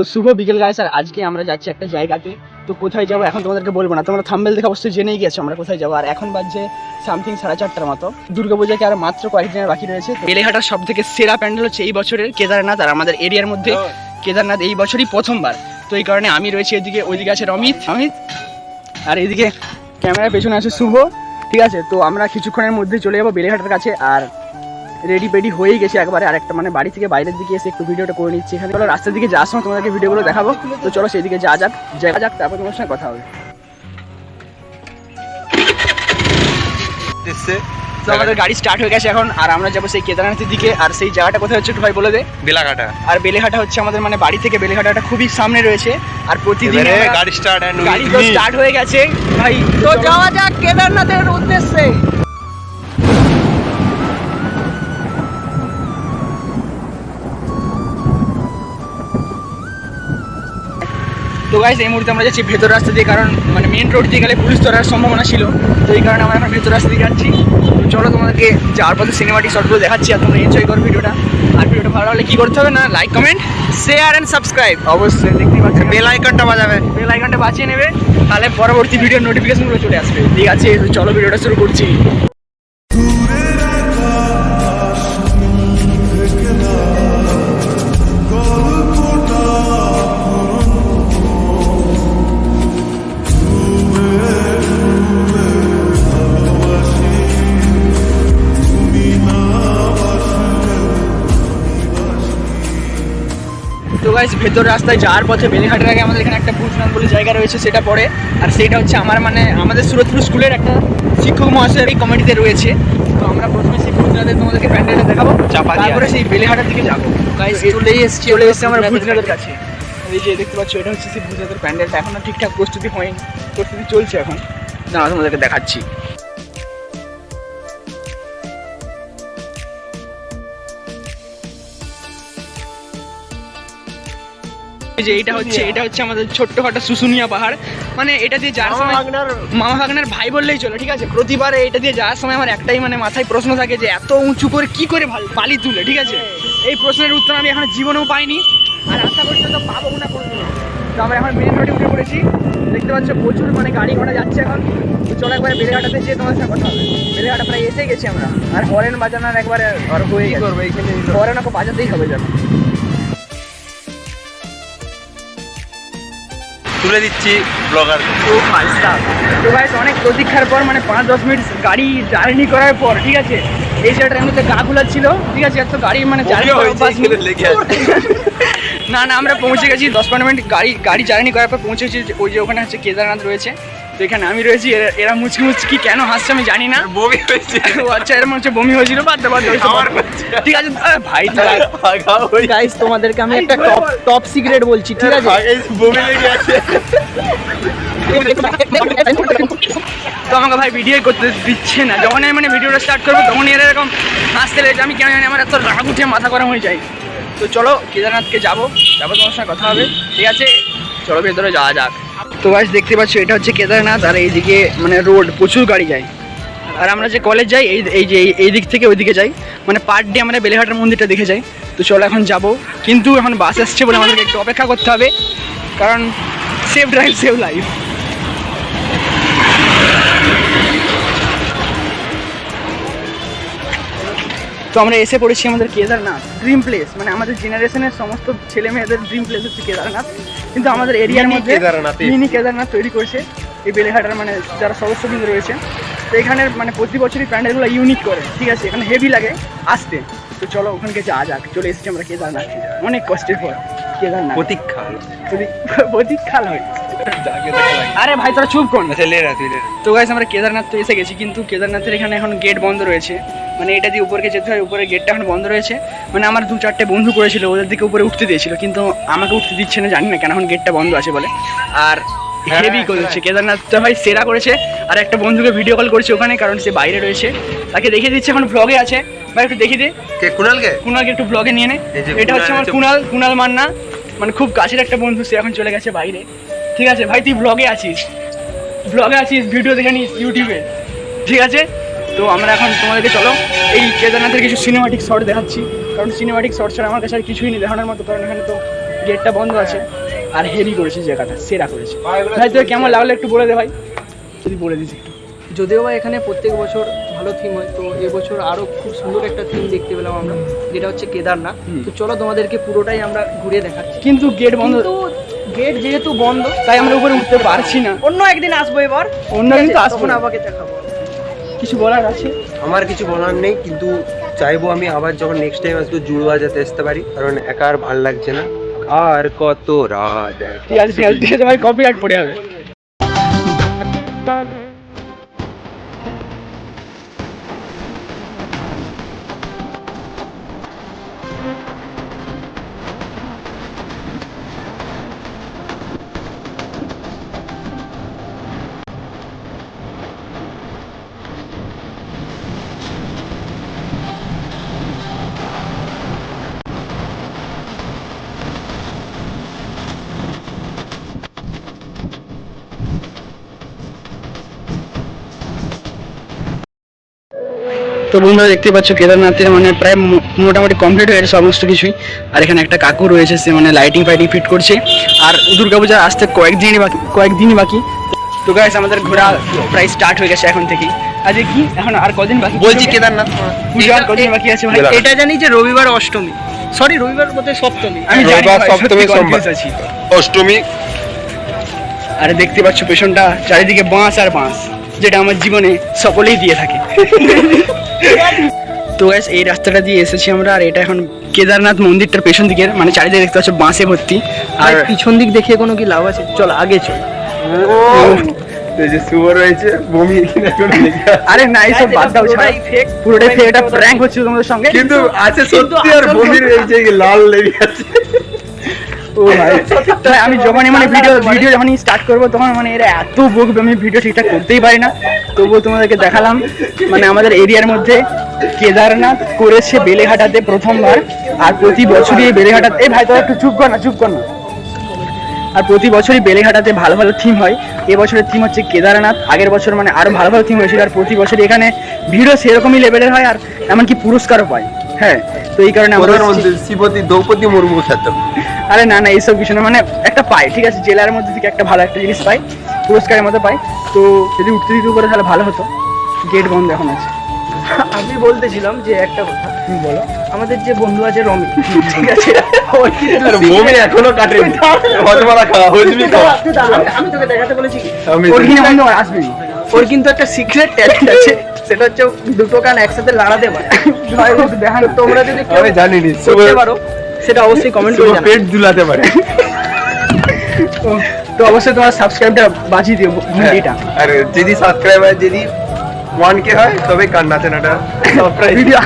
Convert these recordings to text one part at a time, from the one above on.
তো শুভ বিকেল গায়ে স্যার আজকে আমরা যাচ্ছি একটা জায়গাতে। তো কোথায় যাব এখন তোমাদেরকে বলব না। তোমরা থাম্বেল দেখে অবশ্যই জেনেই গেছো আমরা কোথায় যাব। আর এখন বাজছে সামথিং সাড়ে চারটার মতো। দুর্গাপূজাকে আর মাত্র কয়েকদিনের বাকি রয়েছে। বেলেঘাটার সব থেকে সেরা প্যান্ডেল হচ্ছে এই বছরের কেদারনাথ আর আমাদের এরিয়ার মধ্যে কেদারনাথ এই বছরই প্রথমবার। তো এই কারণে আমি রয়েছি এদিকে ওইদিকে আছে রমিত। অমিত আর এদিকে ক্যামেরার পেছনে আছে শুভ। ঠিক আছে? তো আমরা কিছুক্ষণের মধ্যে চলে যাব বেলেঘাটার কাছে। আর রেডি পেডি হয়েই গেছে একবারে। আর একটা মানে বাড়ি থেকে বাইরের দিকে এসে একটু ভিডিওটা করে নিচ্ছি। এখানে চলো রাস্তার দিকে যাওয়ার সময় তোমাদেরকে ভিডিওগুলো দেখাবো। তো চলো সেই দিকে যা যাক যা যাক তারপর তোমার সঙ্গে কথা হবে। তো আমাদের গাড়ি স্টার্ট হয়ে গেছে এখন আর আমরা যাব সেই কেদারনাথের দিকে। আর সেই জায়গাটা কোথায় হচ্ছে একটু ভাই বলে দে। বেলাঘাটা। আর বেলেঘাটা হচ্ছে আমাদের মানে বাড়ি থেকে বেলেঘাটাটা খুবই সামনে রয়েছে। আর প্রতিদিন গাড়ি স্টার্ট গাড়ি তো স্টার্ট হয়ে গেছে। ভাই তো যাওয়া যাক কেদারনাথের উদ্দেশ্যে। তো গাইস এই মুহূর্তে আমরা যাচ্ছি ভেতর রাস্তা দিয়ে কারণ মানে মেন রোড দিয়ে গেলে পুলিশ ধরার সম্ভাবনা ছিল। তো এই কারণে আমরা এখন ভেতর রাস্তা দিয়ে যাচ্ছি। তো চলো তোমাদেরকে যাওয়ার পথে সিনেমাটিক শটগুলো দেখাচ্ছি আর তোমরা এনজয় করো ভিডিওটা। আর ভিডিওটা ভালো লাগলে কী করতে হবে না like comment share and subscribe অবশ্যই দেখতেই পাচ্ছেন বেল আইকনটা বাজাবে। বেল আইকনটা বাঁচিয়ে নেবে তাহলে পরবর্তী ভিডিওর নোটিফিকেশনগুলো চলে আসবে। ঠিক আছে চলো ভিডিওটা শুরু করছি। গাইস ভেতর রাস্তায় যাওয়ার পথে বেলেঘাটের আগে আমাদের এখানে একটা ভূতনাথ বলে জায়গা রয়েছে সেটা পড়ে। আর সেটা হচ্ছে আমার মানে আমাদের সুরতপুর স্কুলের একটা শিক্ষক মহাশয়ের এই কমিটিতে রয়েছে। তো আমরা প্রথমে সেই ভূতনাথের তোমাদেরকে প্যান্ডেলটা দেখাবো তারপরে সেই বেলেঘাটার দিকে যাব। চলে এসেছি চলে এসেছি আমরা ভূতনাথের কাছে। এই যে দেখতে পাচ্ছ এটা হচ্ছে সেই ভূতনাথের প্যান্ডেলটা এখনও ঠিকঠাক প্রস্তুতি হয়নি প্রস্তুতি চলছে এখন। না তোমাদেরকে দেখাচ্ছি। যে এটা হচ্ছে এটা হচ্ছে আমাদের ছোট্টখাটো শুশুনিয়া পাহাড়। মানে এটা দিয়ে যাওয়ার সময় মামা ভাগনার ভাই বললেই চলে ঠিক আছে? প্রতিবার এটা দিয়ে যাওয়ার সময় আমার একটাই মানে মাথায় প্রশ্ন থাকে যে এত উঁচু করে কি করে বালি তুলে ঠিক আছে? এই প্রশ্নের উত্তর আমি এখন জীবনেও পাইনি। আর আশা করছি তো পাবো না তো আমরা এখন মেন রোডে উঠে পড়েছি। দেখতে পাচ্ছ প্রচুর মানে গাড়ি ঘোড়া যাচ্ছে এখন। চলো একবার বেলেঘাটাতে যেয়ে তোমার সঙ্গে কথা হবে। বেলেঘাটা প্রায় এসে গেছি আমরা। আর হরেন বাজানোর একবারে হয়ে গেছে হরেন ওকে বাজাতেই হবে যেন তুলে দিচ্ছি ব্লগার তো ফালসা তো গাইস অনেক প্রতীক্ষার পর মানে পাঁচ দশ মিনিট গাড়ি জার্নি করার পর ঠিক আছে? এই যে মধ্যে গা ছিল ঠিক আছে? এত গাড়ি মানে জার্নি না না আমরা পৌঁছে গেছি দশ পনেরো মিনিট গাড়ি গাড়ি জার্নি করার পর পৌঁছেছি ওই যে ওখানে হচ্ছে কেদারনাথ রয়েছে। তো এখানে আমি রয়েছি এরা- এরা মুচকি মুচকি কেন হাসছে আমি জানি না। বমি হয়েছে। ও আচ্ছা এরকম হচ্ছে বমি হয়েছিল বাদ বাদ। ঠিক আছে আরে ভাই গাইস তোমাদেরকে আমি একটা টপ টপ সিক্রেট বলছি ঠিক আছে? বমি লেগে আছে। তো আমাকে ভাই ভিডিও করতে দিচ্ছে না। যখন আমি মানে ভিডিওটা স্টার্ট করব তখন এরা এরকম হাসতে লেগেছে। আমি কেন জানি আমার এত রাগ উঠে মাথা গরম হয়ে যায়। তো চলো কেদারনাথকে যাব। যাব তোমার সঙ্গে কথা হবে। ঠিক আছে? চলো ভেতরে যাওয়া যাক। তো গাছ দেখতে পাচ্ছ, এটা হচ্ছে কেদারনাথ আর এইদিকে মানে রোড প্রচুর গাড়ি যায়। আর আমরা যে কলেজ যাই, এই এই যে, এই- দিক থেকে ওই দিকে যাই। মানে পার ডে আমরা বেলেঘাটার মন্দিরটা দেখে যাই। তো চলো এখন যাব। কিন্তু এখন বাস আসছে বলে আমাদেরকে একটু অপেক্ষা করতে হবে। কারণ সেফ ড্রাইভ সেভ লাইফ তো আমরা এসে পড়েছি আমাদের কেদারনাথ ড্রিম প্লেস মানে আমাদের জেনারেশনের সমস্ত ছেলে মেয়েদের ড্রিম প্লেস হচ্ছে কেদারনাথ। কিন্তু আমাদের এরিয়ার মধ্যে। মিনি কেদারনাথ তৈরি করছে এই বেলেঘাটার মানে যারা সদস্যবৃন্দ রয়েছে। তো এখানের মানে প্রতি বছরই প্যান্ডেলগুলো ইউনিক করে ঠিক আছে? এখানে হেভি লাগে আসতে। তো চলো ওখানকে যাওয়া যাক চলে এসেছি আমরা কেদারনাথ অনেক কষ্টের পর কেদারনাথ। প্রতীক্ষা প্রতীক- প্রতীক্ষাল হয়। যাকে দেখা লাগে। আরে ভাই তোরা চুপ কর না। আচ্ছা না। তো গাইস আমরা কেদারনাথ তো এসে গেছি কিন্তু কেদারনাথের এখানে এখন গেট বন্ধ রয়েছে। মানে এটা দিয়ে উপরকে যেতে হয় উপরে গেটটা এখন বন্ধ রয়েছে। মানে আমার দু চারটে বন্ধু করেছিল ওদের দিকে উপরে উঠতে দিয়েছিল কিন্তু আমাকে উঠতে দিচ্ছে না জানি না কেন এখন গেটটা বন্ধ আছে বলে। আর হ্যাঁ, হেভি করেছে কেদারনাথটা ভাই সেরা করেছে আর একটা বন্ধুকে ভিডিও কল করেছে ওখানে কারণ সে বাইরে রয়েছে। তাকে দেখিয়ে দিচ্ছে এখন ব্লগে আছে। ভাই একটু দেখিয়ে দে। কে কুনালকে কুণালকে একটু ব্লগে নিয়ে নে। এটা হচ্ছে আমার কুণাল কুণাল মান্না। মানে খুব কাছের একটা বন্ধু সে এখন চলে গেছে বাইরে। ঠিক আছে ভাই তুই ব্লগে আছিস। ব্লগে আছিস ভিডিও দেখে নিস ইউটিউবে ঠিক আছে? তো আমরা এখন তোমাদেরকে চলো এই কেদারনাথের কিছু সিনেমাটিক শট দেখাচ্ছি। কারণ সিনেমাটিক শট ছাড়া আমার কাছে আর কিছুই নেই দেখানোর মতো কারণ এখানে তো গেটটা বন্ধ আছে। আর হেভি করেছে জায়গাটা সেরা করেছে। ভাই তোর কেমন লাগল একটু বলে দে ভাই। যদি বলে দিস একটু। যদিও বা এখানে প্রত্যেক বছর ভালো থিম হয় তো এবছর আরও খুব সুন্দর একটা থিম দেখতে পেলাম আমরা যেটা হচ্ছে কেদারনাথ। তো চলো তোমাদেরকে পুরোটাই আমরা ঘুরে দেখাচ্ছি। কিন্তু গেট বন্ধ গেট যেহেতু বন্ধ তাই আমরা উপরে উঠতে পারছি না। অন্য একদিন আসব এবার। অন্য আছে? আসব। না। আমাকে দেখাবো। কিছু বলার আছে? আমার কিছু বলার নেই কিন্তু চাইব আমি আবার যখন নেক্সট টাইম আসব জুড়ুয়া যাতে আসতে পারি কারণ একা আর ভালো লাগছে না। আর কত রাত। ঠিক আছে ঠিক আছে ঠিক আছে ভাই কপিরাইট পড়ে যাবে। তো বন্ধুরা দেখতে পাচ্ছ কেদারনাথের মানে প্রায় মোটামুটি কমপ্লিট হয়ে গেছে সমস্ত কিছুই। আর এখানে একটা কাকু রয়েছে সে মানে লাইটিং ফাইটিং ফিট করছে। আর দুর্গাপূজা আসতে কয়েকদিনই বাকি কয়েকদিনই বাকি। তো গাইস আমাদের ঘোরা প্রায় স্টার্ট হয়ে গেছে এখন থেকেই। আজকে কি এখন আর কদিন বাকি বলছি কেদারনাথ। পুজো আর কদিন বাকি আছে ভাই? এটা জানি যে রবিবার অষ্টমী। সরি রবিবার বলতে সপ্তমী। আমি জানি রবিবার, সপ্তমী, সোমবার। অষ্টমী। আর দেখতে পাচ্ছ পেছনটা চারিদিকে বাঁশ আর বাঁশ যেটা আমার জীবনে সকলেই দিয়ে থাকে। তো গ্যাস এই রাস্তাটা দিয়ে এসেছি আমরা আর এটা এখন কেদারনাথ মন্দিরটার পেছন দিকের মানে চারিদিকে দেখতে পাচ্ছ বাঁশে ভর্তি। আর পিছন দিক দেখিয়ে কোনো কি লাভ আছে? চল আগে চল। আরে না এইসব বাদ দাও ছাড়া। পুরোটাই ফেক এটা প্র্যাঙ্ক হচ্ছে তোমাদের সঙ্গে। কিন্তু আছে সত্যি আর বমির এই যে লাল লেগে আছে। ও আমি যখনই মানে ভিডিও ভিডিও যখনই স্টার্ট করব, তখন মানে এরা এত বকবে, আমি ভিডিও ঠিকঠাক করতেই পারি না। তবুও তোমাদেরকে দেখালাম মানে আমাদের এরিয়ার মধ্যে কেদারনাথ করেছে বেলেঘাটাতে প্রথমবার, আর প্রতি বছরই এই বেলেঘাটাতে এই ভাই, তোরা একটু চুপ কর না, চুপ কর না। আর প্রতি বছরই বেলেঘাটাতে ভালো ভালো থিম হয়। এবছরের থিম হচ্ছে কেদারনাথ, আগের বছর মানে আরও ভালো ভালো থিম হয়েছিল, আর প্রতি বছরই এখানে ভিড়ও সেরকমই লেভেলের হয়, আর এমনকি পুরস্কারও পায়। হ্যাঁ তো এই কারণে আমরা শ্রীপতি দ্রৌপদী মুর্মু খ্যাত। আরে না না এইসব কিছু না মানে একটা পাই ঠিক আছে? জেলার মধ্যে থেকে একটা ভালো একটা জিনিস পাই পুরস্কারের মতো পাই। তো যদি উঠতে দিতে করে তাহলে ভালো হতো। গেট বন্ধ এখন আছে। আমি বলতেছিলাম যে একটা কথা। তুমি বলো। আমাদের যে বন্ধু আছে রমি ঠিক আছে। ওর কিন্তু এখনও কাটেনি হজমারা খাওয়া হজমি খাওয়া আমি- আমি তোকে দেখাতে বলেছি ওর কিনে বন্ধ আসবি ওর কিন্তু একটা সিক্রেট ট্যালেন্ট আছে। সেটা হচ্ছে দুটো কান একসাথে লাড়াতে পারে। তোমরা যদি কেউ আমি জানি পারো সেটা অবশ্যই কমেন্ট করে জানাও পেট দুলাতে পারে। তো- অবশ্যই তোমার সাবস্ক্রাইবটা বাজিয়ে দিও ভিডিওটা। আর যদি সাবস্ক্রাইবার যদি ওয়ান কে হয় তবে কান নাচানাটা সারপ্রাইজ ভিডিও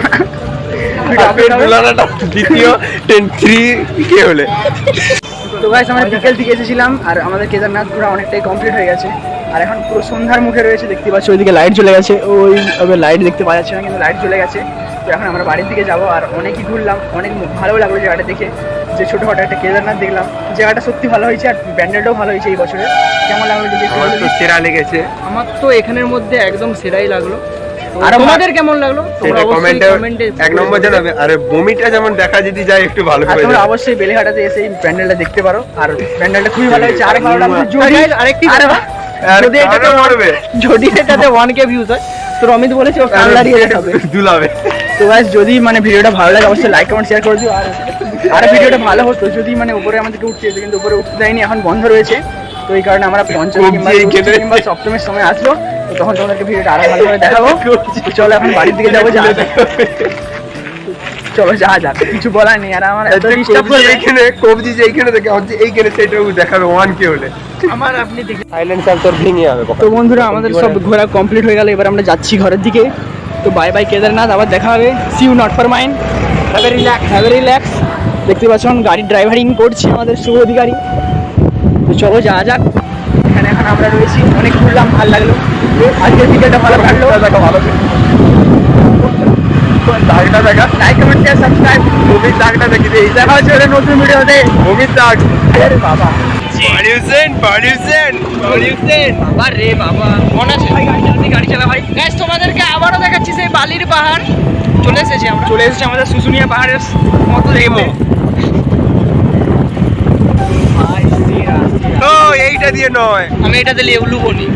পেট দুলানাটা দ্বিতীয় হলে। তো গাইস আমরা বিকেল থেকে এসেছিলাম আর আমাদের কেদারনাথ পুরো অনেকটাই কমপ্লিট হয়ে গেছে। আর এখন পুরো সন্ধ্যার মুখে রয়েছে দেখতে পাচ্ছ ওইদিকে লাইট চলে গেছে। ওই লাইট দেখতে পাওয়া যাচ্ছে না কিন্তু লাইট চলে গেছে। তো এখন আমরা বাড়ির দিকে যাব আর অনেকই ঘুরলাম অনেক ভালো লাগল জায়গাটা দেখে। যে ছোটোখাটো একটা কেদারনাথ দেখলাম জায়গাটা সত্যি ভালো হয়েছে আর ব্যান্ডেলটাও ভালো হয়েছে এই বছরে কেমন লাগল যদি? সেরা লেগেছে। আমার তো এখানের মধ্যে একদম সেরাই লাগল। তো তোমাদের কেমন লাগল? তোমরা কমেন্টে কমেন্টে এক নম্বর জানাবে। আর বমিটা যেমন দেখা যদি যায় একটু ভালো করে তোমরা অবশ্যই বেলেঘাটাতে এসে এই প্যান্ডেলটা দেখতে পারো। আর প্যান্ডেলটা খুবই ভালো হয়েছে। আর ভালো লাগল যদি আরেকটি আর যদি এটাতে মরবে? যদি এটাতে ওয়ান কে ভিউজ হয় তো রমিত বলেছে ও দাঁড়িয়ে দুলাবে তো গাইস যদি মানে ভিডিওটা ভালো লাগে অবশ্যই লাইক কমেন্ট শেয়ার করে দিও। আর আর ভিডিওটা ভালো হতো যদি মানে উপরে আমাদেরকে উঠতে যেত কিন্তু উপরে উঠতে দেয়নি এখন বন্ধ রয়েছে। তো এই কারণে আমরা পঞ্চম কিংবা সপ্তমের সময় আসব তো তখন তোমাদেরকে ভিডিওটা আরও ভালো করে দেখাবো। চলো এখন বাড়ির দিকে যাব যা চলো যা যাক কিছু বলার নেই আর আমার এত ডিস্টার্ব কবজি করবে। এইখানে কবজি যে এইখানে দেখে হচ্ছে এইখানে সেটাও দেখাবে ওয়ান কে হলে। আমার আপনি দেখে সাইলেন্সার তোর ভেঙে যাবে তো বন্ধুরা আমাদের সব ঘোরা কমপ্লিট হয়ে গেল এবার আমরা যাচ্ছি ঘরের দিকে। তো বাই বাই কেদারনাথ আবার দেখা হবে। See you not for mind have relax have relax দেখতে পাচ্ছেন গাড়ির ড্রাইভারিং করছি আমাদের শুভ অধিকারী। তো চলো যাওয়া যাক। এখানে এখন আমরা রয়েছি। অনেক ঘুরলাম ভালো লাগল। আজকের ভিডিওটা ভালো লাগল ভালো দাগটা দেখা লাইক কমেন্ট শেয়ার সাবস্ক্রাইব দাগটা দেখি। দেখা হচ্ছে নতুন ভিডিওতে বমির দাগ আরে বাবা পলিউশন পলিউশন পলিউশন বাবা রে বাবা। মনে আছে? ভাই গাড়ি গাড়ি চালা ভাই। গ্যাস তোমাদেরকে আবারও দেখাচ্ছি সেই বালির পাহাড়। চলে এসেছি আমরা। চলে এসেছি আমাদের শুশুনিয়া পাহাড়ের মতো দেখব এইটা দিয়ে নয়। আমি এটাতে লেবলু বলি।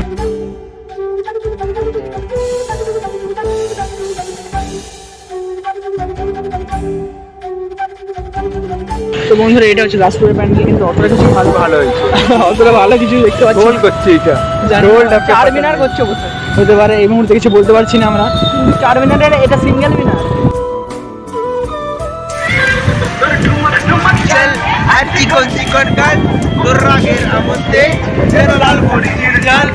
তো বন্ধুরা এটা হচ্ছে দাসপুরের প্যান্ডেল কিন্তু অতটা কিছু ভালো ভালো হয়েছে। অতটা ভালো কিছু দেখতে পাচ্ছি গোল না। করছে এটা। না, চার মিনার করছে হতে পারে এই মুহূর্তে কিছু বলতে পারছি না আমরা। চার মিনারের এটা সিঙ্গেল মিনার আর চিকন চিকন কাল তোর রাগের আমতে লাল মরিচের জাল।